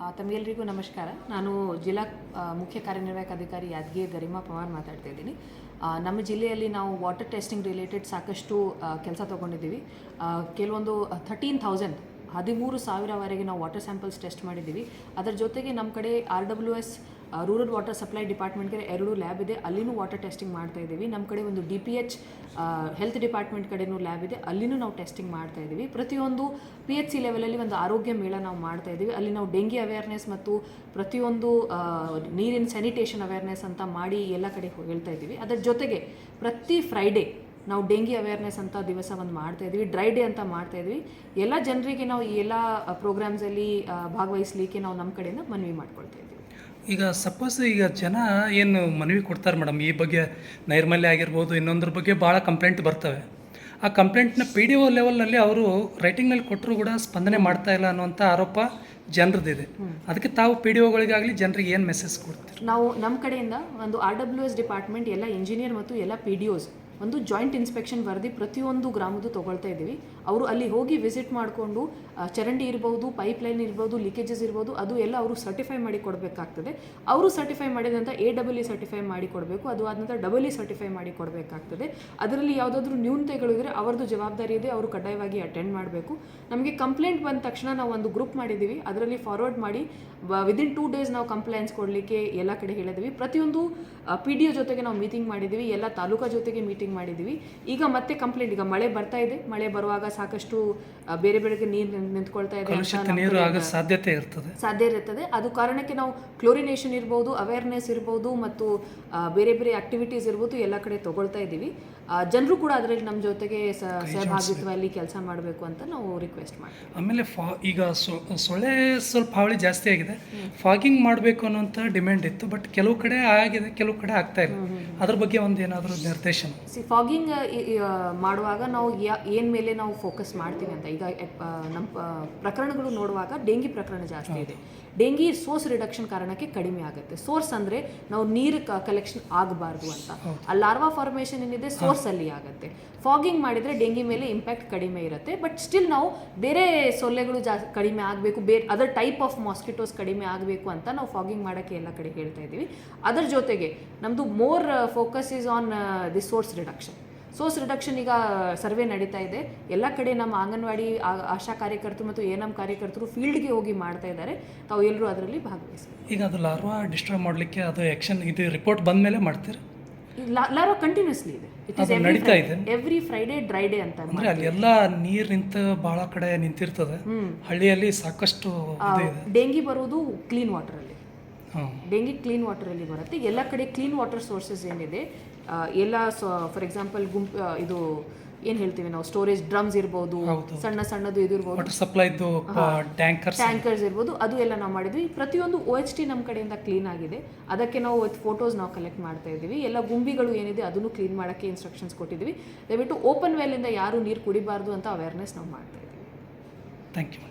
ತಮಗೆಲ್ಲರಿಗೂ ನಮಸ್ಕಾರ. ನಾನು ಜಿಲ್ಲಾ ಮುಖ್ಯ ಕಾರ್ಯನಿರ್ವಾಹಕ ಅಧಿಕಾರಿ ಯಾದಗಿರಿ ಗರಿಮಾ ಪವಾರ್ ಮಾತಾಡ್ತಾ ಇದ್ದೀನಿ. ನಮ್ಮ ಜಿಲ್ಲೆಯಲ್ಲಿ ನಾವು ವಾಟರ್ ಟೆಸ್ಟಿಂಗ್ ರಿಲೇಟೆಡ್ ಸಾಕಷ್ಟು ಕೆಲಸ ತೊಗೊಂಡಿದ್ದೀವಿ. ಕೆಲವೊಂದು ಥರ್ಟೀನ್ ಥೌಸಂಡ್ ಹದಿಮೂರು ಸಾವಿರವರೆಗೆ ನಾವು ವಾಟರ್ ಸ್ಯಾಂಪಲ್ಸ್ ಟೆಸ್ಟ್ ಮಾಡಿದ್ದೀವಿ. ಅದರ ಜೊತೆಗೆ ನಮ್ಮ ಕಡೆ R W S rural water supply ಡಿಪಾರ್ಟ್ಮೆಂಟ್ಗೆ ಎರಡು ಲ್ಯಾಬ್ ಇದೆ. ಅಲ್ಲಿನೂ ವಾಟರ್ ಟೆಸ್ಟಿಂಗ್ ಮಾಡ್ತಾ ಇದ್ದೀವಿ. ನಮ್ಮ ಕಡೆ ಒಂದು D P H health department ಕಡೆನೂ ಲ್ಯಾಬ್ ಇದೆ. ಅಲ್ಲಿನೂ ನಾವು ಟೆಸ್ಟಿಂಗ್ ಮಾಡ್ತಾ ಇದ್ದೀವಿ. ಪ್ರತಿಯೊಂದು ಪಿ ಎಚ್ ಸಿ ಲೆವೆಲಲ್ಲಿ ಒಂದು ಆರೋಗ್ಯ ಮೇಳ ನಾವು ಮಾಡ್ತಾ ಇದ್ದೀವಿ. ಅಲ್ಲಿ ನಾವು ಡೆಂಗಿ ಅವೇರ್ನೆಸ್ ಮತ್ತು ಪ್ರತಿಯೊಂದು ನೀರಿನ ಸ್ಯಾನಿಟೇಷನ್ ಅವೇರ್ನೆಸ್ ಅಂತ ಮಾಡಿ ಎಲ್ಲ ಕಡೆ ಹೇಳ್ತಾ ಇದ್ದೀವಿ. ಅದರ ಜೊತೆಗೆ ಪ್ರತಿ ಫ್ರೈಡೇ ನಾವು ಡೆಂಗಿ ಅವೇರ್ನೆಸ್ ಅಂತ ದಿವಸ ಒಂದು ಮಾಡ್ತಾ ಇದ್ವಿ ಡ್ರೈ ಡೇ ಅಂತ ಮಾಡ್ತಾ ಇದ್ವಿ ಎಲ್ಲ ಜನರಿಗೆ ನಾವು ಈ ಎಲ್ಲ ಪ್ರೋಗ್ರಾಮ್ಸಲ್ಲಿ ಭಾಗವಹಿಸಲಿಕ್ಕೆ ನಾವು ನಮ್ಮ ಕಡೆಯಿಂದ ಮನವಿ ಮಾಡ್ಕೊಳ್ತಾ ಇದ್ದೀವಿ. ಈಗ ಸಪೋಸ್ ಈಗ ಜನ ಏನು ಮನವಿ ಕೊಡ್ತಾರೆ ಮೇಡಮ್ ಈ ಬಗ್ಗೆ ನೈರ್ಮಲ್ಯ ಆಗಿರ್ಬೋದು, ಇನ್ನೊಂದ್ರ ಬಗ್ಗೆ ಭಾಳ ಕಂಪ್ಲೇಂಟ್ ಬರ್ತವೆ. ಆ ಕಂಪ್ಲೇಂಟ್ನ ಪಿ ಡಿ ಒ ಲೆವೆಲ್ನಲ್ಲಿ ಅವರು ರೈಟಿಂಗ್ನಲ್ಲಿ ಕೊಟ್ಟರು ಕೂಡ ಸ್ಪಂದನೆ ಮಾಡ್ತಾ ಇಲ್ಲ ಅನ್ನುವಂಥ ಆರೋಪ ಜನರದಿದೆ. ಅದಕ್ಕೆ ತಾವು ಪಿ ಡಿ ಒಗಳಿಗಾಗಲಿ ಜನರಿಗೆ ಏನು ಮೆಸೇಜ್ ಕೊಡ್ತೀರಿ? ನಾವು ನಮ್ಮ ಕಡೆಯಿಂದ ಒಂದು ಆರ್ ಡಬ್ಲ್ಯೂ ಎಸ್ ಡಿಪಾರ್ಟ್ಮೆಂಟ್ ಎಲ್ಲ ಇಂಜಿನಿಯರ್ ಮತ್ತು ಎಲ್ಲ ಪಿ ಡಿ ಒಸ್ ಒಂದು ಜಾಯಿಂಟ್ ಇನ್ಸ್ಪೆಕ್ಷನ್ ವರದಿ ಪ್ರತಿಯೊಂದು ಗ್ರಾಮದ್ದು ತೊಗೊಳ್ತಾ ಇದ್ದೀವಿ. ಅವರು ಅಲ್ಲಿ ಹೋಗಿ ವಿಸಿಟ್ ಮಾಡಿಕೊಂಡು ಚರಂಡಿ ಇರ್ಬೋದು ಪೈಪ್ ಲೈನ್ ಇರ್ಬೋದು ಲೀಕೇಜಸ್ ಇರ್ಬೋದು, ಅದು ಎಲ್ಲ ಅವರು ಸರ್ಟಿಫೈ ಮಾಡಿ ಕೊಡಬೇಕಾಗ್ತದೆ. ಅವರು ಸರ್ಟಿಫೈ ಮಾಡಿದಂಥ ಎ ಡಬಲ್ ಇ ಸರ್ಟಿಫೈ ಮಾಡಿ ಕೊಡಬೇಕು. ಅದು ಆದ ಡಬಲ್ ಇ ಸರ್ಟಿಫೈ ಮಾಡಿ ಕೊಡಬೇಕಾಗ್ತದೆ. ಅದರಲ್ಲಿ ಯಾವುದಾದ್ರೂ ನ್ಯೂನತೆಗಳು ಇದ್ದರೆ ಅವರದ್ದು ಜವಾಬ್ದಾರಿ ಇದೆ, ಅವರು ಕಡ್ಡಾಯವಾಗಿ ಅಟೆಂಡ್ ಮಾಡಬೇಕು. ನಮಗೆ ಕಂಪ್ಲೇಂಟ್ ಬಂದ ತಕ್ಷಣ ನಾವು ಒಂದು ಗ್ರೂಪ್ ಮಾಡಿದ್ದೀವಿ. ಅದರಲ್ಲಿ ಫಾರ್ವರ್ಡ್ ಮಾಡಿ ವಿದಿನ್ ಟೂ ಡೇಸ್ ನಾವು ಕಂಪ್ಲೇಂಟ್ಸ್ ಕೊಡಲಿಕ್ಕೆ ಎಲ್ಲ ಕಡೆ ಹೇಳಿದ್ವಿ ಪ್ರತಿಯೊಂದು ಪಿ ಡಿ ಒ ಜೊತೆಗೆ ನಾವು ಮೀಟಿಂಗ್ ಮಾಡಿದ್ದೀವಿ. ಎಲ್ಲ ತಾಲೂಕಾ ಜೊತೆಗೆ ಮೀಟಿಂಗ್ ಮಾಡಿದ್ದೀವಿ ಈಗ ಮತ್ತೆ ಕಂಪ್ಲೇಂಟ್ ಈಗ ಮಳೆ ಬರ್ತಾ ಇದೆ. ಮಳೆ ಬರುವಾಗ ಸಾಕಷ್ಟು ಬೇರೆ ಬೇರೆ ನೀರು ನಿಂತ್ಕೊಳ್ತಾ ಇದೆ ನೀರು ಆಗೋ ಸಾಧ್ಯತೆ ಇರ್ತದೆ. ಸಾಧ್ಯ ಇರುತ್ತದೆ. ಅದು ಕಾರಣಕ್ಕೆ ನಾವು ಕ್ಲೋರಿನೇಷನ್ ಇರ್ಬೋದು ಅವೇರ್ನೆಸ್ ಇರ್ಬೋದು ಮತ್ತು ಬೇರೆ ಬೇರೆ ಆಕ್ಟಿವಿಟೀಸ್ ಇರ್ಬೋದು ಎಲ್ಲ ಕಡೆ ತಗೊಳ್ತಾ ಇದ್ದೀವಿ. ಜನರು ಕೂಡ ಅದರಲ್ಲಿ ನಮ್ಮ ಜೊತೆಗೆ ಸಹಭಾಗಿತ್ವದಲ್ಲಿ ಕೆಲಸ ಮಾಡಬೇಕು ಅಂತ ನಾವು ರಿಕ್ವೆಸ್ಟ್ ಮಾಡ್ತೀವಿ. ಆಮೇಲೆ ಫಾ ಈಗ ಸೊಳ್ಳೆ ಸ್ವಲ್ಪ ಹಾವಳಿ ಜಾಸ್ತಿ ಆಗಿದೆ. ಫಾಗಿಂಗ್ ಮಾಡಬೇಕು ಅನ್ನೋಂಥ ಡಿಮ್ಯಾಂಡ್ ಇತ್ತು ಬಟ್ ಕೆಲವು ಕಡೆ ಆಗಿದೆ ಕೆಲವು ಕಡೆ ಆಗ್ತಾ ಇಲ್ಲ. ಅದ್ರ ಬಗ್ಗೆ ಒಂದು ಏನಾದರೂ ನಿರ್ದೇಶನ ಸಿ ಫಾಗಿಂಗ್ ಮಾಡುವಾಗ ನಾವು ಯಾ ಏನು ಮೇಲೆ ನಾವು ಫೋಕಸ್ ಮಾಡ್ತೀವಿ ಅಂತ ಈಗ ನಮ್ಮ ಪ್ರಕರಣಗಳು ನೋಡುವಾಗ ಡೆಂಗಿ ಪ್ರಕರಣ ಜಾಸ್ತಿ ಇದೆ. ಡೆಂಗಿ ಸೋರ್ಸ್ ರಿಡಕ್ಷನ್ ಕಾರಣಕ್ಕೆ ಕಡಿಮೆ ಆಗುತ್ತೆ. ಸೋರ್ಸ್ ಅಂದರೆ ನಾವು ನೀರು ಕಲೆಕ್ಷನ್ ಆಗಬಾರ್ದು ಅಂತ. ಆ ಲಾರ್ವಾ ಫಾರ್ಮೇಷನ್ ಏನಿದೆ ಸೋರ್ಸ್ ಅಲ್ಲಿ ಆಗುತ್ತೆ. ಫಾಗಿಂಗ್ ಮಾಡಿದರೆ ಡೆಂಗಿ ಮೇಲೆ ಇಂಪ್ಯಾಕ್ಟ್ ಕಡಿಮೆ ಇರುತ್ತೆ ಬಟ್ ಸ್ಟಿಲ್ ನಾವು ಬೇರೆ ಸೊಳ್ಳೆಗಳು ಜಾಸ್ತಿ ಕಡಿಮೆ ಆಗಬೇಕು ಬೇರೆ ಅದರ್ ಟೈಪ್ ಆಫ್ ಮಾಸ್ಕಿಟೋಸ್ ಕಡಿಮೆ ಆಗಬೇಕು ಅಂತ ನಾವು ಫಾಗಿಂಗ್ ಮಾಡೋಕ್ಕೆ ಎಲ್ಲ ಕಡೆ ಹೇಳ್ತಾ ಇದ್ದೀವಿ. ಅದರ ಜೊತೆಗೆ ನಮ್ಮದು more focus is on the source reduction source reduction ಈಗ ಸರ್ವೆ ನಡೀತಾ ಇದೆ. ಎಲ್ಲ ಕಡೆ ನಮ್ಮ ಅಂಗನವಾಡಿ ಆಶಾ ಕಾರ್ಯಕರ್ತರು ಮತ್ತು ಎ ಎಂ ಕಾರ್ಯಕರ್ತರು ಫೀಲ್ಡ್ಗೆ ಹೋಗಿ ಮಾಡ್ತಾ ಇದ್ದಾರೆ. ತಾವು ಎಲ್ಲರೂ ಅದರಲ್ಲಿ ಭಾಗವಹಿಸಿ ಈಗ ಅದು ಲಾರ್ವಾ ಡಿಸ್ಟ್ರಾಯ್ ಮಾಡಲಿಕ್ಕೆ ಅದು ಆ್ಯಕ್ಷನ್ ಇದು ರಿಪೋರ್ಟ್ ಬಂದ ಮೇಲೆ ಮಾಡ್ತೀರಾ ಲಾರ್ವಾ ಕಂಟಿನ್ಯೂಸ್ಲಿ ಇದೆ. ಇಟ್ ಇಸ್ ಅದು ನಡೀತಾ ಇದೆ. ಎವ್ರಿ ಫ್ರೈಡೇ ಡ್ರೈ ಡೇ ಅಂತ ಅಂದ್ರೆ ಅಲ್ಲಿ ಎಲ್ಲ ನೀರ್ ನಿಂತ ಬಹಳ ಕಡೆ ನಿಂತಿರ್ತದೆ. ಹಳ್ಳಿಯಲ್ಲಿ ಸಾಕಷ್ಟು ಡೆಂಗಿ ಬರುವುದು ಕ್ಲೀನ್ ವಾಟರಲ್ಲಿ ಹಾಂ ಡೆಂಗಿ ಕ್ಲೀನ್ ವಾಟರಲ್ಲಿ ಬರುತ್ತೆ. ಎಲ್ಲ ಕಡೆ ಕ್ಲೀನ್ ವಾಟರ್ ಸೋರ್ಸಸ್ ಏನಿದೆ ಎಲ್ಲ ಫಾರ್ ಎಕ್ಸಾಂಪಲ್ ಗುಂಪು ಇದು ಏನು ಹೇಳ್ತೀವಿ ನಾವು ಸ್ಟೋರೇಜ್ ಡ್ರಮ್ಸ್ ಇರ್ಬೋದು ಸಣ್ಣ ಸಣ್ಣದು ಇದು ಇರ್ಬೋದು. Water ಸಪ್ಲೈದು tankers. ಟ್ಯಾಂಕರ್ಸ್ ಇರ್ಬೋದು ಅದು ಎಲ್ಲ ನಾವು ಮಾಡಿದ್ವಿ. ಪ್ರತಿಯೊಂದು ಒ ಎಚ್ ಟಿ ನಮ್ಮ ಕಡೆಯಿಂದ ಕ್ಲೀನ್ ಆಗಿದೆ. ಅದಕ್ಕೆ ನಾವು ಫೋಟೋಸ್ ನಾವು ಕಲೆಕ್ಟ್ ಮಾಡ್ತಾ ಇದ್ದೀವಿ. ಎಲ್ಲ ಗುಂಬಿಗಳು ಏನಿದೆ ಅದನ್ನು ಕ್ಲೀನ್ ಮಾಡೋಕ್ಕೆ ಇನ್ಸ್ಟ್ರಕ್ಷನ್ಸ್ ಕೊಟ್ಟಿದ್ದೀವಿ. ದಯವಿಟ್ಟು ಓಪನ್ ವೇಲಿಂದ ಯಾರು ನೀರು ಕುಡಿಬಾರ್ದು ಅಂತ ಅವೇರ್ನೆಸ್ ನಾವು ಮಾಡ್ತಾ ಇದ್ದೀವಿ. Thank you